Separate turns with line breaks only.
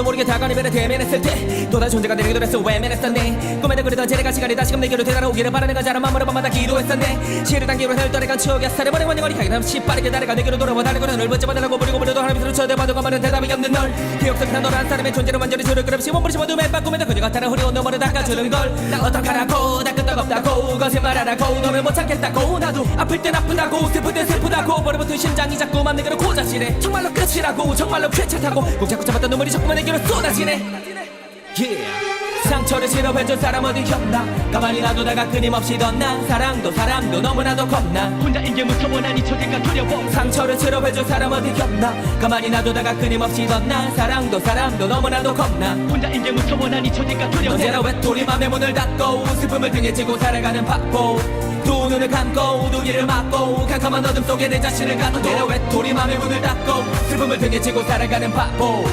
아무도 모르게 다가는 별에 대면했을 때 또다시 존재가 내게 돌았어 외면했었네 꿈에도 그리던 제레가 시간이 다시금 내게로 되돌아오기를 바라는 건 자라 맘으로 밤마다 기도했었네. 시를 단계로 혈떠내간 추억이 살해버린 원영원이 가기담시 빠르게 달려가 내게로 돌아와 다르고 눈을 붙잡아달라고 부리고 부려도 하나 밑으로 쳐다봐도 가만은 대답이 없는 널. 기억 속에 너란 사람의 존재를 완전히 그럽시 몸부리 씹어도 맨밤 꿈에도 그녀 같아라 흐려온 너머를 닦아주는 걸나 어떡하라고 없다고 거짓 말하라고. 너를 못 참겠다고 나도 아플 땐 아프다고 슬플 땐 슬프다고. 버려붙은 심장이 자꾸만 내게로 고자시네 정말로 끝이라고 정말로 괜찮다고. 꼭 자꾸 잡았던 눈물이 자꾸만 내게로 쏟아지네. Yeah. 상처를 치료해준 사람 어디 없나? 가만히 놔두다가 끊임없이 덧나. 사랑도 사람도 너무나도 겁나.
혼자인 게 무서워 난이 처지가 두려워.
상처를 치료해준 사람 어디 없나? 가만히 놔두다가 끊임없이 덧나. 사랑도 사람도 너무나도 겁나.
혼자인 게 무서워 난이 처지가 두려워.
언제나 외톨이 맘의 문을 닫고 슬픔을 등에 지고 살아가는 바보. 두 눈을 감고 두 귀를 막고 캄캄한 어둠 속에 내 자신을 갖고. 언제나 외톨이 맘의 문을 닫고 슬픔을 등에 지고 살아가는 바보